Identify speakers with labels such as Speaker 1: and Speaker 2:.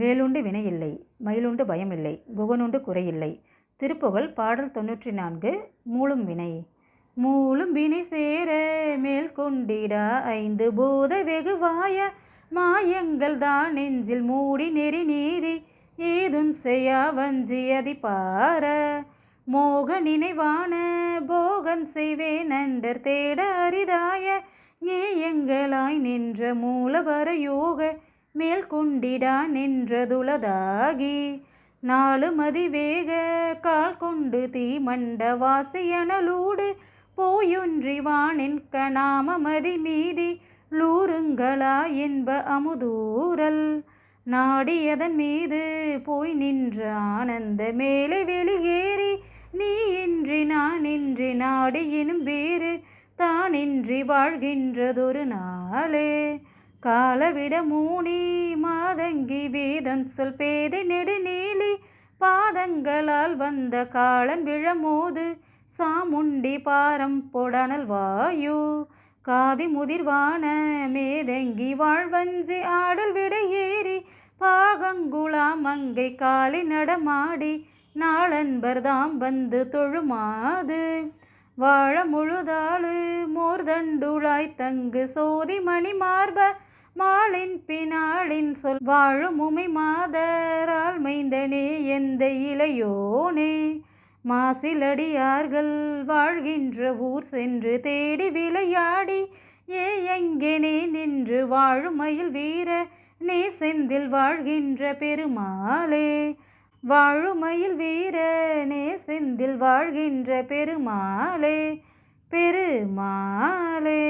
Speaker 1: வேலுண்டு வினையில்லை மயிலுண்டு பயமில்லை குகனுண்டு குறையில்லை. திருப்புகழ் பாடல் தொன்னூற்றி நான்கு மூலும் வினை. மூலும் வினை சேர மேல் கொண்டிடா ஐந்து பூத வெகுவாய மாயங்கள் தான் நெஞ்சில் மூடி நெறி நீதி ஏதும் செய்யா வஞ்சியதி பார. மோக நினைவான போகன் செய்வேன் நண்டர் தேட அரிதாய ஞேயங்களாய் நின்ற மூலவர யோக மேல் கொண்டிடா நின்றதுளதாகி நாலு மதிவேக கால் கொண்டு தீமண்ட வாசியனலூடு போயொன்றிவானின் கணாம மதி மீதி லூருங்களா என்ப அமுதூரல். நாடியதன் மீது போய் நின்ற ஆனந்த மேலே வெளியேறி நீ இன்றி நான் இன்றி நாடியினும் வேறு தானின்றி வாழ்கின்றதொரு நாளே. காலவிட மூனி மாதங்கி வீதன் சொல் பேதை நெடுநீலி பாதங்களால் வந்த காலன் விழமோது சாமுண்டி பாரம் பொடனல் வாயு. காதி முதிர்வான மேதங்கி வாழ்வஞ்சி ஆடல் விட ஏறி பாகங்குளா மங்கை காலி நடமாடி நாளன்பர்தாம் வந்து தொழுமாது. வாழ முழுதாளு மோர்தண்டுழாய் தங்கு சோதி மணி மார்ப மாலின் பினாளின் சொல் வாழும் உமை மாதரால் மைந்தனே எந்த இளையோனே மாசிலடியார்கள் வாழ்கின்ற ஊர் சென்று தேடி விளையாடி ஏ எங்கெனே நின்று வாழும் மயில் வீர நே செந்தில் வாழ்கின்ற பெருமாளே. வாழுமயில் வீர நே செந்தில் வாழ்கின்ற பெருமாளே. பெருமாளே.